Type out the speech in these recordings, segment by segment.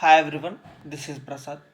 Hi everyone this is Prasad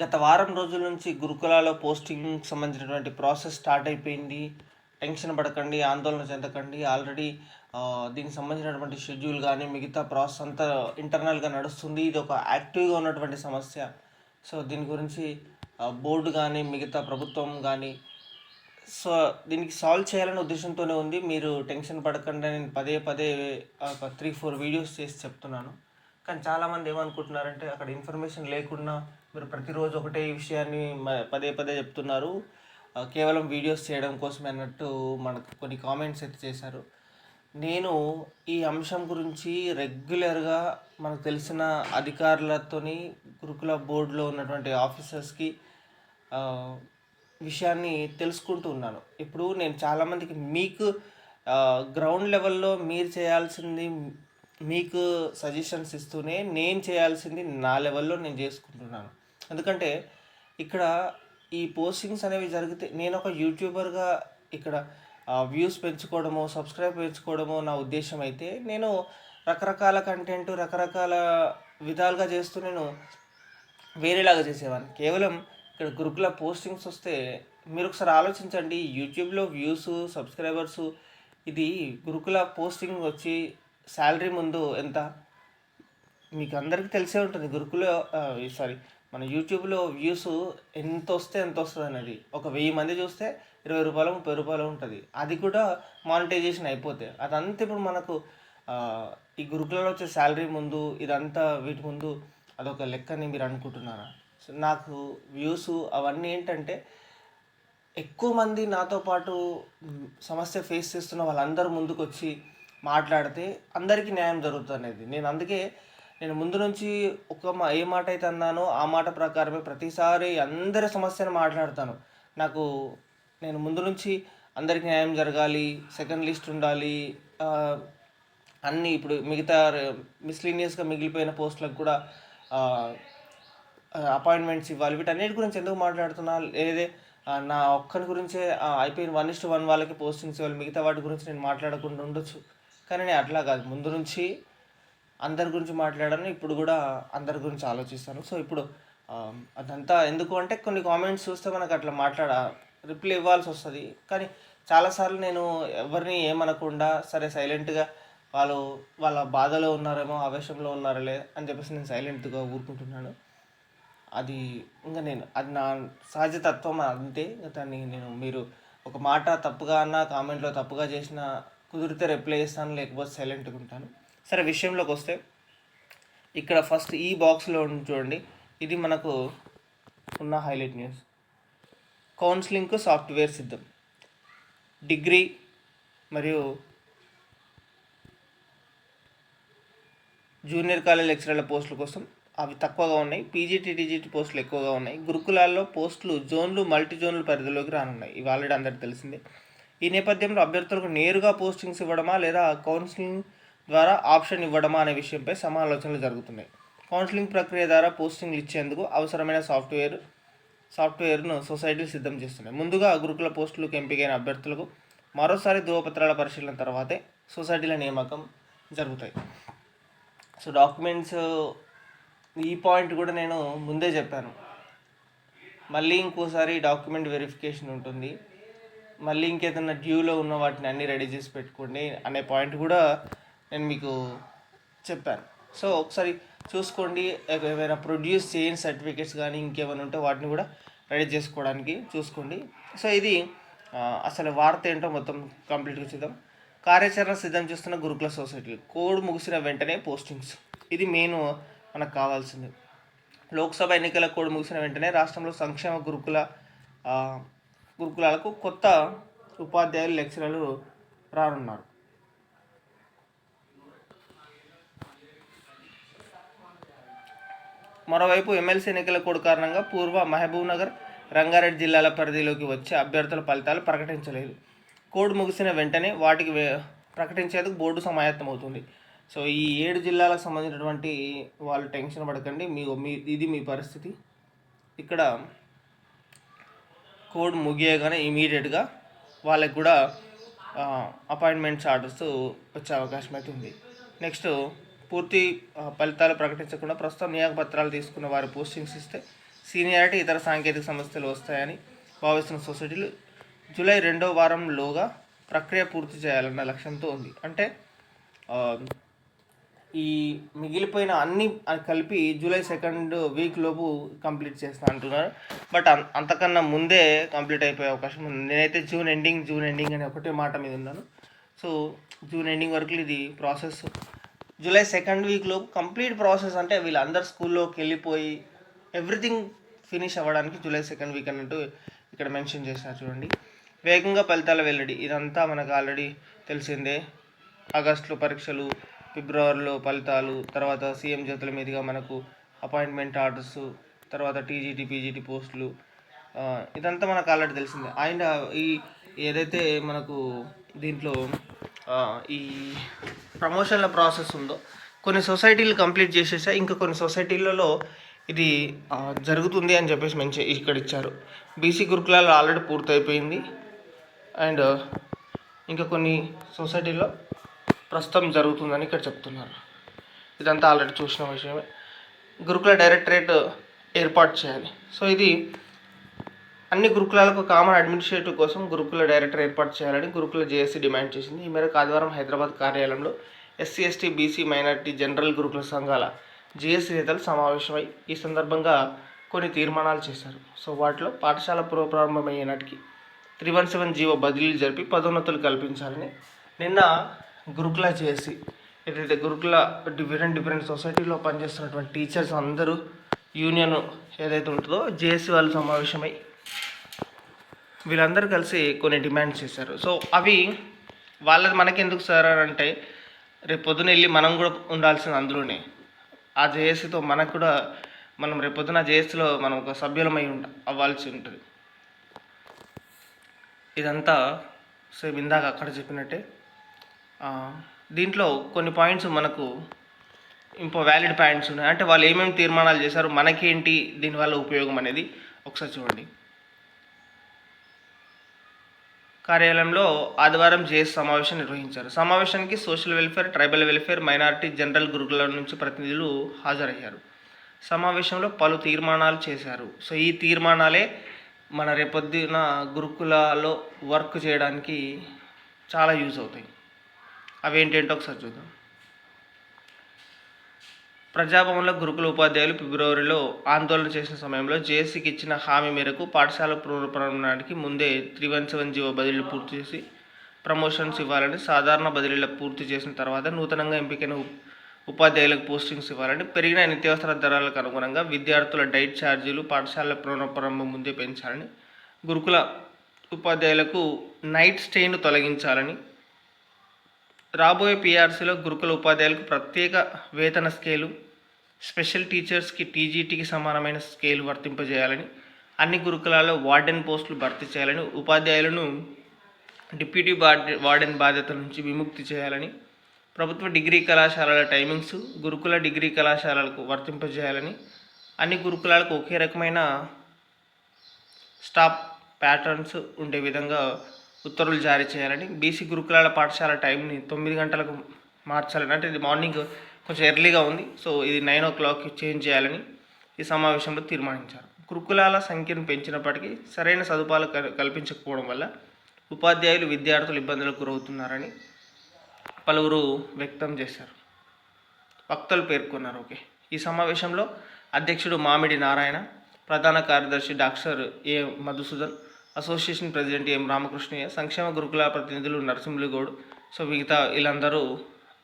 గత వారం రోజుల నుంచి గురుకులాలో పోస్టింగ్ సంబంధించినటువంటి ప్రాసెస్ స్టార్ట్ అయిపోయింది. టెన్షన్ పడకండి ఆందోళన చెందకండి. ఆల్రెడీ దీనికి సంబంధించినటువంటి షెడ్యూల్ కానీ మిగతా ప్రాసెస్ అంతా ఇంటర్నల్గా నడుస్తుంది. ఇది ఒక యాక్టివ్గా ఉన్నటువంటి సమస్య. సో దీని గురించి బోర్డు కానీ మిగతా ప్రభుత్వం కానీ సో దీనికి సాల్వ్ చేయాలనే ఉద్దేశంతోనే ఉంది. మీరు టెన్షన్ పడకుండా నేను పదే పదే ఒక త్రీ ఫోర్ వీడియోస్ చేసి చెప్తున్నాను. కానీ చాలామంది ఏమనుకుంటున్నారంటే అక్కడ ఇన్ఫర్మేషన్ లేకుండా మీరు ప్రతిరోజు ఒకటే విషయాన్ని మ- పదే పదే చెప్తున్నారు. కేవలం వీడియోస్ చేయడం కోసమే అన్నట్టు మనకు కొన్ని కామెంట్స్ అయితే చేశారు. నేను ఈ అంశం గురించి రెగ్యులర్గా మనకు తెలిసిన అధికారులతోని గురుకుల బోర్డులో ఉన్నటువంటి ఆఫీసర్స్కి విషయాన్ని తెలుసుకుంటూ ఉన్నాను. ఇప్పుడు నేను చాలామందికి మీకు గ్రౌండ్ లెవెల్లో మీరు చేయాల్సింది మీకు సజెషన్స్ ఇస్తూనే నేను చేయాల్సింది నా లెవెల్లో నేను చేసుకుంటున్నాను. ఎందుకంటే ఇక్కడ ఈ పోస్టింగ్స్ అనేవి జరిగితే నేను ఒక యూట్యూబర్గా ఇక్కడ వ్యూస్ పెంచుకోవడము సబ్స్క్రైబ్ పెంచుకోవడము నా ఉద్దేశం అయితే నేను రకరకాల కంటెంట్ రకరకాల విధాలుగా చేస్తూ నేను వేరేలాగా చేసేవాడిని కేవలం ఇక్కడ గురుకుల పోస్టింగ్స్ వస్తే మీరు ఒకసారి ఆలోచించండి యూట్యూబ్లో వ్యూస్ సబ్స్క్రైబర్స్ ఇది గురుకుల పోస్టింగ్ వచ్చి శాలరీ ముందు ఎంత? మీకు అందరికీ తెలిసే ఉంటుంది. గురుకులో సారీ మన యూట్యూబ్లో వ్యూస్ ఎంత వస్తే ఎంత వస్తుంది అనేది. ఒక వెయ్యి మంది చూస్తే ఇరవై రూపాయలు ముప్పై రూపాయలు ఉంటుంది. అది కూడా మానిటైజేషన్ అయిపోతే. అదంతా ఇప్పుడు మనకు ఈ గురుకులలో వచ్చే శాలరీ ముందు ఇదంతా వీటి ముందు అదొక లెక్కని మీరు అనుకుంటున్నారా? సో నాకు వ్యూస్ అవన్నీ ఏంటంటే ఎక్కువ మంది నాతో పాటు సమస్య ఫేస్ చేస్తున్న వాళ్ళందరూ ముందుకు వచ్చి మాట్లాడితే అందరికీ న్యాయం జరుగుతుంది అనేది నేను అందుకే నేను ముందు నుంచి ఒక మా ఏ మాట అయితే అన్నానో ఆ మాట ప్రకారమే ప్రతిసారి అందరి సమస్యను మాట్లాడతాను. నాకు నేను ముందు నుంచి అందరికీ న్యాయం జరగాలి సెకండ్ లిస్ట్ ఉండాలి అన్నీ ఇప్పుడు మిగతా మిస్లీనియస్గా మిగిలిపోయిన పోస్టులకు కూడా అపాయింట్మెంట్స్ ఇవ్వాలి. వీటన్నిటి గురించి ఎందుకు మాట్లాడుతున్నా? లేదే నా ఒక్కని గురించే అయిపోయిన వన్ ఇస్ట్ వన్ వాళ్ళకి పోస్టింగ్స్ ఇవ్వాలి. మిగతా వాటి గురించి నేను మాట్లాడకుండా ఉండొచ్చు. కానీ నేను అట్లా కాదు. ముందు నుంచి అందరి గురించి మాట్లాడాను ఇప్పుడు కూడా అందరి గురించి ఆలోచిస్తాను. సో ఇప్పుడు అదంతా ఎందుకు అంటే కొన్ని కామెంట్స్ చూస్తే మనకు అట్లా మాట్లాడ రిప్లై ఇవ్వాల్సి వస్తుంది. కానీ చాలాసార్లు నేను ఎవరిని ఏమనకుండా సరే సైలెంట్గా వాళ్ళు వాళ్ళ బాధలో ఉన్నారేమో ఆవేశంలో ఉన్నారలే అని చెప్పేసి నేను సైలెంట్గా ఊరుకుంటున్నాను. అది ఇంకా నేను అది నా సహజ తత్వం అంతే. దాన్ని నేను మీరు ఒక మాట తప్పుగా అన్నా కామెంట్లో తప్పుగా చేసిన కుదిరితే రిప్లై చేస్తాను లేకపోతే సైలెంట్గా ఉంటాను. సరే విషయంలోకి వస్తే ఇక్కడ ఫస్ట్ ఈ బాక్స్లో చూడండి. ఇది మనకు ఉన్న హైలైట్ న్యూస్ కౌన్సిలింగ్కు సాఫ్ట్వేర్ సిద్ధం. డిగ్రీ మరియు జూనియర్ కాలేజ్ లెక్చరర్ల పోస్టుల కోసం అవి తక్కువగా ఉన్నాయి. పీజీటీటీజీటీ పోస్టులు ఎక్కువగా ఉన్నాయి. గురుకులాల్లో పోస్టులు జోన్లు మల్టీ జోన్లు పరిధిలోకి రానున్నాయి. ఇవి ఆల్రెడీ అందరికీ తెలిసిందే. ఈ నేపథ్యంలో అభ్యర్థులకు నేరుగా పోస్టింగ్స్ ఇవ్వడమా లేదా కౌన్సిలింగ్ ద్వారా ఆప్షన్ ఇవ్వడమా అనే విషయంపై సమాలోచనలు జరుగుతున్నాయి. కౌన్సిలింగ్ ప్రక్రియ ద్వారా పోస్టింగ్లు ఇచ్చేందుకు అవసరమైన సాఫ్ట్వేర్ సాఫ్ట్వేర్ను సొసైటీలు సిద్ధం చేస్తున్నాయి. ముందుగా గురుకుల పోస్టులకు ఎంపికైన అభ్యర్థులకు మరోసారి ధృవపత్రాల పరిశీలన తర్వాతే సొసైటీల నియామకం జరుగుతాయి. సో డాక్యుమెంట్స్ ఈ పాయింట్ కూడా నేను ముందే చెప్పాను. మళ్ళీ ఇంకోసారి డాక్యుమెంట్ వెరిఫికేషన్ ఉంటుంది. మళ్ళీ ఇంకేదైనా డ్యూలో ఉన్న వాటిని అన్నీ రెడీ చేసి పెట్టుకోండి అనే పాయింట్ కూడా నేను మీకు చెప్పాను. సో ఒకసారి చూసుకోండి ఏమైనా ప్రొడ్యూస్ చేయని సర్టిఫికేట్స్ కానీ ఇంకేమైనా ఉంటే వాటిని కూడా రెడీ చేసుకోవడానికి చూసుకోండి. సో ఇది అసలు వార్త ఏంటో మొత్తం కంప్లీట్గా చూద్దాం. కార్యాచరణ సిద్ధం చేస్తున్న గురుకుల సొసైటీలు. కోడ్ ముగిసిన వెంటనే పోస్టింగ్స్. ఇది మెయిన్ మనకు కావాల్సింది. లోక్సభ ఎన్నికల కోడ్ ముగిసిన వెంటనే రాష్ట్రంలో సంక్షేమ గురుకుల గురుకులాలకు కొత్త ఉపాధ్యాయులు లెక్చరర్లు రానున్నారు. మరోవైపు ఎమ్మెల్సీ ఎన్నికల కోడ్ కారణంగా పూర్వ మహబూబ్ నగర్ రంగారెడ్డి జిల్లాల పరిధిలోకి వచ్చే అభ్యర్థుల ఫలితాలు ప్రకటించలేదు. కోడ్ ముగిసిన వెంటనే వాటికి ప్రకటించేందుకు బోర్డు సమాయత్తమవుతుంది. సో ఈ ఏడు జిల్లాలకు సంబంధించినటువంటి వాళ్ళు టెన్షన్ పడకండి. మీ మీ ఇది మీ పరిస్థితి. ఇక్కడ కోడ్ ముగియగానే ఇమీడియట్గా వాళ్ళకి కూడా అపాయింట్మెంట్స్ ఆర్డర్స్ వచ్చే అవకాశం అయితే ఉంది. నెక్స్ట్ పూర్తి ఫలితాలు ప్రకటించకుండా ప్రస్తుతం నియామపత్రాలు తీసుకున్న వారి పోస్టింగ్స్ ఇస్తే సీనియారిటీ ఇతర సాంకేతిక సమస్యలు వస్తాయని భావిస్తున్న సొసైటీలు జూలై రెండో వారంలోగా ప్రక్రియ పూర్తి చేయాలన్న లక్ష్యంతో ఉంది. అంటే ఈ మిగిలిపోయిన అన్ని కలిపి జూలై సెకండ్ వీక్ లోపు కంప్లీట్ చేస్తా అంటున్నారు. బట్ అంతకన్నా ముందే కంప్లీట్ అయిపోయే అవకాశం ఉంది. నేనైతే జూన్ ఎండింగ్ జూన్ ఎండింగ్ అనే ఒకటే మాట మీద ఉన్నాను. సో జూన్ ఎండింగ్ వరకు ఇది ప్రాసెస్. జూలై సెకండ్ వీక్లో కంప్లీట్ ప్రాసెస్ అంటే వీళ్ళందరు స్కూల్లోకి వెళ్ళిపోయి ఎవ్రీథింగ్ ఫినిష్ అవ్వడానికి జూలై సెకండ్ వీక్ అన్నట్టు ఇక్కడ మెన్షన్ చేశారు చూడండి. వేగంగా ఫలితాల వెల్లడి. ఇదంతా మనకు ఆల్రెడీ తెలిసిందే. ఆగస్టులో పరీక్షలు ఫిబ్రవరిలో ఫలితాలు తర్వాత సీఎం చేతుల మీదుగా మనకు అపాయింట్మెంట్ ఆర్డర్స్ తర్వాత టీజీటీ పీజీటీ పోస్టులు ఇదంతా మనకు ఆల్రెడీ తెలిసిందే. అండ్ ఈ ఏదైతే మనకు దీంట్లో ఈ ప్రమోషన్ల ప్రాసెస్ ఉందో కొన్ని సొసైటీలు కంప్లీట్ చేసేసా ఇంకా కొన్ని సొసైటీలలో ఇది జరుగుతుంది అని చెప్పేసి మంచి ఇక్కడ ఇచ్చారు. బీసీ గురుకులాలు ఆల్రెడీ పూర్తయిపోయింది. అండ్ ఇంకా కొన్ని సొసైటీలో ప్రస్తుతం జరుగుతుందని ఇక్కడ చెప్తున్నారు. ఇదంతా ఆల్రెడీ చూసిన విషయమే. గురుకుల డైరెక్టరేట్ ఏర్పాటు చేయాలి. సో ఇది అన్ని గురుకులాలకు కామన్ అడ్మినిస్ట్రేటివ్ కోసం గురుకుల డైరెక్టర్ ఏర్పాటు చేయాలని గురుకుల జేఏసీ డిమాండ్ చేసింది. ఈ మేరకు ఆదివారం హైదరాబాద్ కార్యాలయంలో SC ST BC minority general గురుకుల సంఘాల జేఏసీ నేతలు సమావేశమై ఈ సందర్భంగా కొన్ని తీర్మానాలు చేశారు. సో వాటిలో పాఠశాల పునః ప్రారంభమయ్యే నాటికి త్రీ వన్ సెవెన్ జీవో బదిలీలు జరిపి పదోన్నతులు కల్పించాలని నిన్న గురుకుల చేసి ఏదైతే గురుకుల డిఫరెంట్ డిఫరెంట్ సొసైటీలో పనిచేస్తున్నటువంటి టీచర్స్ అందరూ యూనియన్ ఏదైతే ఉంటుందో జేఏసీ వాళ్ళు సమావేశమై వీళ్ళందరూ కలిసి కొన్ని డిమాండ్స్ చేశారు. సో అవి వాళ్ళది మనకి ఎందుకు సార్ అని అంటే రేపు పొద్దున వెళ్ళి మనం కూడా ఉండాల్సింది అందులోనే. ఆ జేఏసీతో మనకు కూడా మనం రేపు పొద్దున జేఏసీలో మనం ఒక సభ్యులమై ఉండ అవ్వాల్సి ఉంటుంది. ఇదంతా సేమ్ ఇందాక అక్కడ చెప్పినట్టే. దీంట్లో కొన్ని పాయింట్స్ మనకు ఇంకో వ్యాలిడ్ పాయింట్స్ ఉన్నాయి. అంటే వాళ్ళు ఏమేమి తీర్మానాలు చేశారు మనకేంటి దీనివల్ల ఉపయోగం అనేది ఒకసారి చూడండి. కార్యాలయంలో ఆదివారం జేఎస్ సమావేశం నిర్వహించారు. సమావేశానికి social welfare tribal welfare minority general గురుకుల నుంచి ప్రతినిధులు హాజరయ్యారు. సమావేశంలో పలు తీర్మానాలు చేశారు. సో ఈ తీర్మానాలే మన రేపొద్దున గురుకులలో వర్క్ చేయడానికి చాలా యూజ్ అవుతాయి. అవి ఏంటంటే ఒకసారి చూద్దాం. ప్రజాభవన్లో గురుకుల ఉపాధ్యాయులు ఫిబ్రవరిలో ఆందోళన చేసిన సమయంలో జేఏసీకి ఇచ్చిన హామీ మేరకు పాఠశాల పునరుద్ధరణకి ముందే త్రీ వన్ సెవెన్ జీవో బదిలీలు పూర్తి చేసి ప్రమోషన్స్ ఇవ్వాలని సాధారణ బదిలీలు పూర్తి చేసిన తర్వాత నూతనంగా ఎంపికైన ఉపాధ్యాయులకు పోస్టింగ్స్ ఇవ్వాలని పెరిగిన నిత్యావసర ధరలకు అనుగుణంగా విద్యార్థుల డైట్ ఛార్జీలు పాఠశాల పునఃప్రారంభం ముందే పెంచాలని గురుకుల ఉపాధ్యాయులకు నైట్ స్టేను తొలగించాలని రాబోయే పీఆర్సీలో గురుకుల ఉపాధ్యాయులకు ప్రత్యేక వేతన స్కేలు స్పెషల్ టీచర్స్కి టీజీటీకి సమానమైన స్కేలు వర్తింపజేయాలని అన్ని గురుకులాల్లో వార్డెన్ పోస్టులు భర్తీ చేయాలని ఉపాధ్యాయులను డిప్యూటీ వార్డెన్ బాధ్యతల నుంచి విముక్తి చేయాలని ప్రభుత్వ డిగ్రీ కళాశాలల టైమింగ్స్ గురుకుల డిగ్రీ కళాశాలలకు వర్తింపజేయాలని అన్ని గురుకులాలకు ఒకే రకమైన స్టాప్ ప్యాటర్న్స్ ఉండే విధంగా ఉత్తర్వులు జారీ చేయాలని బీసీ గురుకులాల పాఠశాల టైంని తొమ్మిది గంటలకు మార్చాలని అంటే ఇది మార్నింగ్ కొంచెం ఎర్లీగా ఉంది సో ఇది నైన్ ఓ క్లాక్కి చేంజ్ చేయాలని ఈ సమావేశంలో తీర్మానించారు. గురుకులాల సంఖ్యను పెంచినప్పటికీ సరైన సదుపాయాలు కల్- కల్పించకపోవడం వల్ల ఉపాధ్యాయులు విద్యార్థులు ఇబ్బందులకు గురవుతున్నారని పలువురు వ్యక్తం చేశారు. వక్తలు పేర్కొన్నారు ఓకే. ఈ సమావేశంలో అధ్యక్షుడు మామిడి నారాయణ ప్రధాన కార్యదర్శి doctor A Madhusudan association president M Ramakrishnaiah సంక్షేమ గురుకుల ప్రతినిధులు నరసింహులుగౌడ్ సో మిగతా వీళ్ళందరూ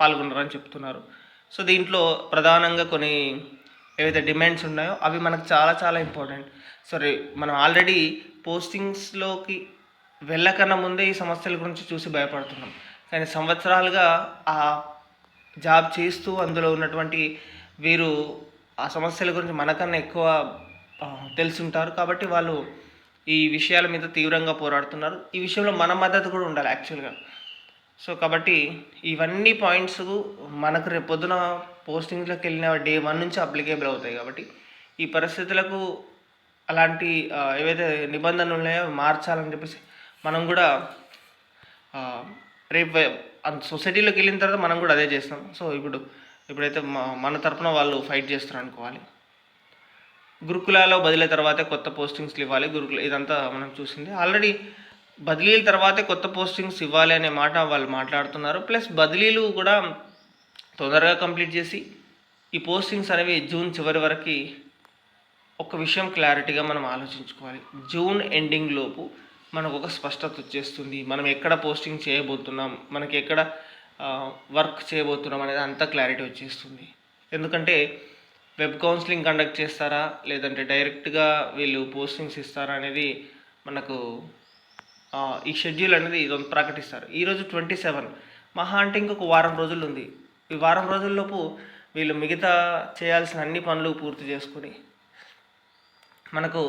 పాల్గొన్నారని చెప్తున్నారు. సో దీంట్లో ప్రధానంగా కొన్ని ఏవైతే డిమాండ్స్ ఉన్నాయో అవి మనకు చాలా చాలా ఇంపార్టెంట్. సరే మనం ఆల్రెడీ పోస్టింగ్స్లోకి వెళ్ళకన్నా ముందే ఈ సమస్యల గురించి చూసి భయపడుతున్నాం. కానీ సంవత్సరాలుగా ఆ జాబ్ చేస్తూ అందులో ఉన్నటువంటి వీరు ఆ సమస్యల గురించి మనకన్నా ఎక్కువ తెలుసుంటారు. కాబట్టి వాళ్ళు ఈ విషయాల మీద తీవ్రంగా పోరాడుతున్నారు. ఈ విషయంలో మన మద్దతు కూడా ఉండాలి యాక్చువల్గా సో కాబట్టి ఇవన్నీ పాయింట్స్ మనకు రేపు పొద్దున పోస్టింగ్లోకి వెళ్ళిన డే వన్ నుంచి అప్లికేబుల్ అవుతాయి కాబట్టి ఈ పరిస్థితులకు అలాంటి ఏవైతే నిబంధనలు ఉన్నాయో మార్చాలని చెప్పేసి మనం కూడా రేపు సొసైటీలోకి వెళ్ళిన తర్వాత మనం కూడా అదే చేస్తాం. సో ఇప్పుడు ఇప్పుడైతే మన తరపున వాళ్ళు ఫైట్ చేస్తారు అనుకోవాలి. గురుకులాలో బదిలీ తర్వాతే కొత్త పోస్టింగ్స్లు ఇవ్వాలి. గురుకుల ఇదంతా మనం చూసింది. ఆల్రెడీ బదిలీల తర్వాతే కొత్త పోస్టింగ్స్ ఇవ్వాలి అనే మాట వాళ్ళు మాట్లాడుతున్నారు. ప్లస్ బదిలీలు కూడా తొందరగా కంప్లీట్ చేసి ఈ పోస్టింగ్స్ అనేవి జూన్ చివరి వరకు ఒక విషయం క్లారిటీగా మనం ఆలోచించుకోవాలి. జూన్ ఎండింగ్ లోపు మనకు ఒక స్పష్టత వచ్చేస్తుంది. మనం ఎక్కడ పోస్టింగ్ చేయబోతున్నాం? మనకి ఎక్కడ వర్క్ చేయబోతున్నాం అనేది అంత క్లారిటీ వచ్చేస్తుంది. ఎందుకంటే వెబ్ కౌన్సిలింగ్ కండక్ట్ చేస్తారా? లేదంటే డైరెక్ట్గా వీళ్ళు పోస్టింగ్స్ ఇస్తారా అనేది మనకు ఈ షెడ్యూల్ అనేది ఇది ప్రకటిస్తారు. ఈరోజు ట్వంటీ సెవెన్. మహా అంటే ఇంకొక వారం రోజులు ఉంది. ఈ వారం రోజుల్లోపు వీళ్ళు మిగతా చేయాల్సిన అన్ని పనులు పూర్తి చేసుకొని మనకు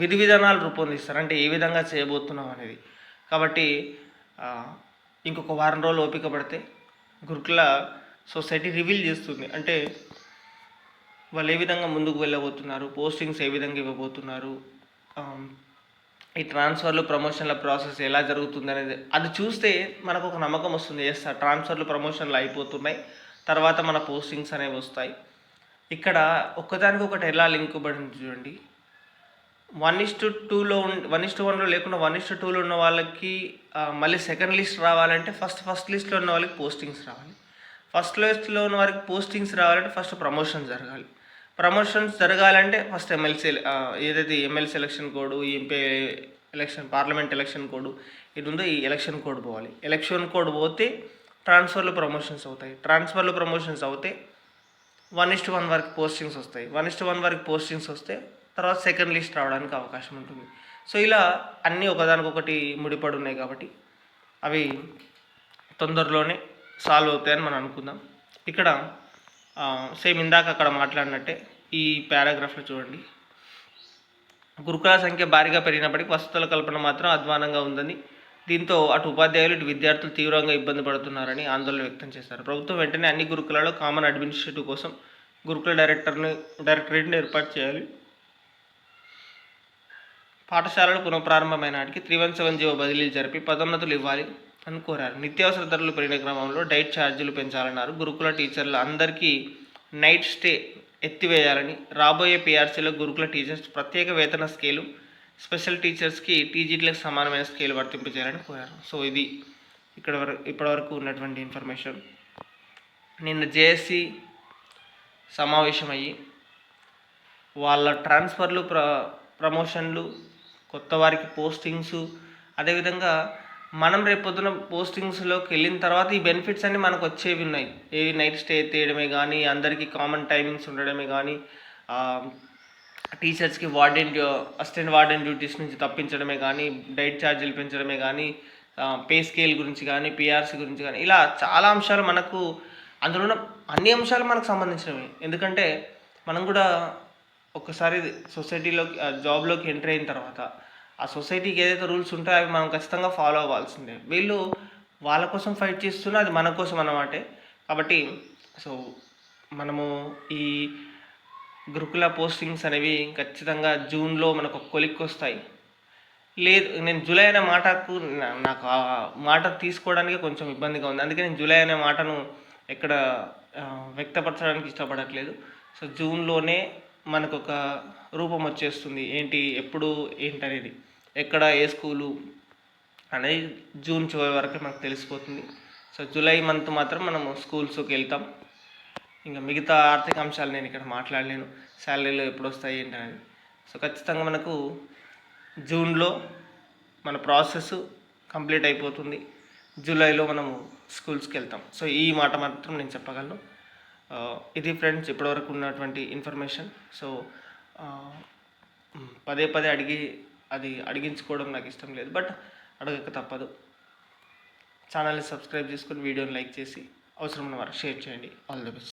విధి విధానాలు రూపొందిస్తారు. అంటే ఏ విధంగా చేయబోతున్నాం అనేది. కాబట్టి ఇంకొక వారం రోజులు ఓపిక పడితే గురుకుల సొసైటీ రివీల్ చేస్తుంది. అంటే వాళ్ళు ఏ విధంగా ముందుకు వెళ్ళబోతున్నారు పోస్టింగ్స్ ఏ విధంగా ఇవ్వబోతున్నారు um, ఈ ట్రాన్స్ఫర్లు ప్రమోషన్ల ప్రాసెస్ ఎలా జరుగుతుంది అనేది అది చూస్తే మనకు ఒక నమ్మకం వస్తుంది. ఎస్ ట్రాన్స్ఫర్లు ప్రమోషన్లు అయిపోతున్నాయి. తర్వాత మన పోస్టింగ్స్ అనేవి వస్తాయి. ఇక్కడ ఒక్కదానికి ఒకటి ఎలా లింక్ పడింది చూడండి. వన్ ఇస్ టు టూలో వన్ ఇస్ టు వన్లో లేకుండా వన్ ఇస్ టు టూలో ఉన్న వాళ్ళకి మళ్ళీ సెకండ్ లిస్ట్ రావాలంటే ఫస్ట్ ఫస్ట్ లిస్ట్లో ఉన్న వాళ్ళకి పోస్టింగ్స్ రావాలి. ఫస్ట్ లిస్ట్లో ఉన్న వారికి పోస్టింగ్స్ రావాలంటే ఫస్ట్ ప్రమోషన్ జరగాలి. ప్రమోషన్స్ జరగాలంటే ఫస్ట్ ఎమ్మెల్సీ ఏదైతే MLC election code MP election parliament election code ఇది ఉందో ఈ ఎలక్షన్ కోడ్ పోవాలి. ఎలక్షన్ కోడ్ పోతే ట్రాన్స్ఫర్లు ప్రమోషన్స్ అవుతాయి. ట్రాన్స్ఫర్లు ప్రమోషన్స్ అవుతే వన్ ఇస్ట్ వన్ వరకు పోస్టింగ్స్ వస్తాయి. వన్ ఇస్ట్ వన్ వరకు పోస్టింగ్స్ వస్తే తర్వాత సెకండ్ లిస్ట్ రావడానికి అవకాశం ఉంటుంది. సో ఇలా అన్నీ ఒకదానికొకటి ముడిపడి ఉన్నాయి కాబట్టి అవి తొందరలోనే సాల్వ్ అవుతాయని మనం అనుకుందాం. ఇక్కడ సేమ్ ఇందాక అక్కడ మాట్లాడినట్టే ఈ పారాగ్రాఫ్లో చూడండి. గురుకుల సంఖ్య భారీగా పెరిగినప్పటికీ వసతుల కల్పన మాత్రం అధ్వానంగా ఉందని దీంతో అటు ఉపాధ్యాయులు ఇటు విద్యార్థులు తీవ్రంగా ఇబ్బంది పడుతున్నారని ఆందోళన వ్యక్తం చేశారు. ప్రభుత్వం వెంటనే అన్ని గురుకులలో కామన్ అడ్మినిస్ట్రేటివ్ కోసం గురుకుల డైరెక్టర్ని డైరెక్టరేట్ని ఏర్పాటు చేయాలి. పాఠశాలలు పునఃప్రారంభమైన నాటికి త్రీ వన్ సెవెన్ జీవో బదిలీలు జరిపి పదోన్నతులు ఇవ్వాలి. అని కోరారు నిత్యావసర ధరలు పెరిగిన క్రమంలో డైట్ ఛార్జీలు పెంచాలన్నారు. గురుకుల టీచర్లు అందరికీ నైట్ స్టే ఎత్తివేయాలని రాబోయే పీఆర్సీలో గురుకుల టీచర్స్ ప్రత్యేక వేతన స్కేలు స్పెషల్ టీచర్స్కి టీజీటీలకు సమానమైన స్కేల్ వర్తింపజేయాలని కోరారు. సో ఇది ఇక్కడ వరకు ఇప్పటివరకు ఉన్నటువంటి ఇన్ఫర్మేషన్. నిన్న జేఎస్సి సమావేశమయ్యి వాళ్ళ ట్రాన్స్ఫర్లు ప్ర ప్రమోషన్లు కొత్త వారికి పోస్టింగ్స్ అదేవిధంగా మనం రేపొద్దున పోస్టింగ్స్లోకి వెళ్ళిన తర్వాత ఈ బెనిఫిట్స్ అన్నీ మనకు వచ్చేవి ఉన్నాయి. ఏవి నైట్ స్టే తీయడమే కానీ అందరికీ కామన్ టైమింగ్స్ ఉండడమే కానీ టీచర్స్కి వార్డెన్ అసిస్టెంట్ వార్డెన్ డ్యూటీస్ నుంచి తప్పించడమే కానీ డైట్ ఛార్జీలు పెంచడమే కానీ పే స్కేల్ గురించి కానీ పిఆర్సీ గురించి కానీ ఇలా చాలా అంశాలు మనకు అందులో ఉన్న అన్ని అంశాలు మనకు సంబంధించినవి. ఎందుకంటే మనం కూడా ఒకసారి సొసైటీలోకి జాబ్లోకి ఎంటర్ అయిన తర్వాత ఆ సొసైటీకి ఏదైతే రూల్స్ ఉంటాయో అవి మనం ఖచ్చితంగా ఫాలో అవ్వాల్సిందే. వీళ్ళు వాళ్ళ కోసం ఫైట్ చేస్తున్నా అది మన కోసం అన్నమాటే. కాబట్టి సో మనము ఈ గురుకుల పోస్టింగ్స్ అనేవి ఖచ్చితంగా జూన్లో మనకు ఒక కొలిక్కి వస్తాయి. లేదు నేను జూలై అనే మాటకు నాకు ఆ మాట తీసుకోవడానికి కొంచెం ఇబ్బందిగా ఉంది. అందుకే నేను జూలై అనే మాటను ఎక్కడ వ్యక్తపరచడానికి ఇష్టపడట్లేదు. సో జూన్లోనే మనకు ఒక రూపం వచ్చేస్తుంది. ఏంటి ఎప్పుడు ఏంటనేది. ఎక్కడ ఏ స్కూలు అనేది జూన్ చివరి వరకు మనకు తెలిసిపోతుంది. సో జూలై మంత్ మాత్రం మనము స్కూల్స్కి వెళ్తాం. ఇంకా మిగతా ఆర్థిక అంశాలు నేను ఇక్కడ మాట్లాడలేను. శాలరీలు ఎప్పుడు వస్తాయి ఏంటనేది. సో ఖచ్చితంగా మనకు జూన్లో మన ప్రాసెస్ కంప్లీట్ అయిపోతుంది. జూలైలో మనము స్కూల్స్కి వెళ్తాం. సో ఈ మాట మాత్రం నేను చెప్పగలను. ఇది ఫ్రెండ్స్ ఇప్పటివరకు ఉన్నటువంటి ఇన్ఫర్మేషన్. సో పదే పదే అడిగి అది అడిగించుకోవడం నాకు ఇష్టం లేదు. బట్ అడగక తప్పదు. ఛానల్ని సబ్స్క్రైబ్ చేసుకొని వీడియోని లైక్ చేసి అవసరం ఉన్న వారికి షేర్ చేయండి. All the best.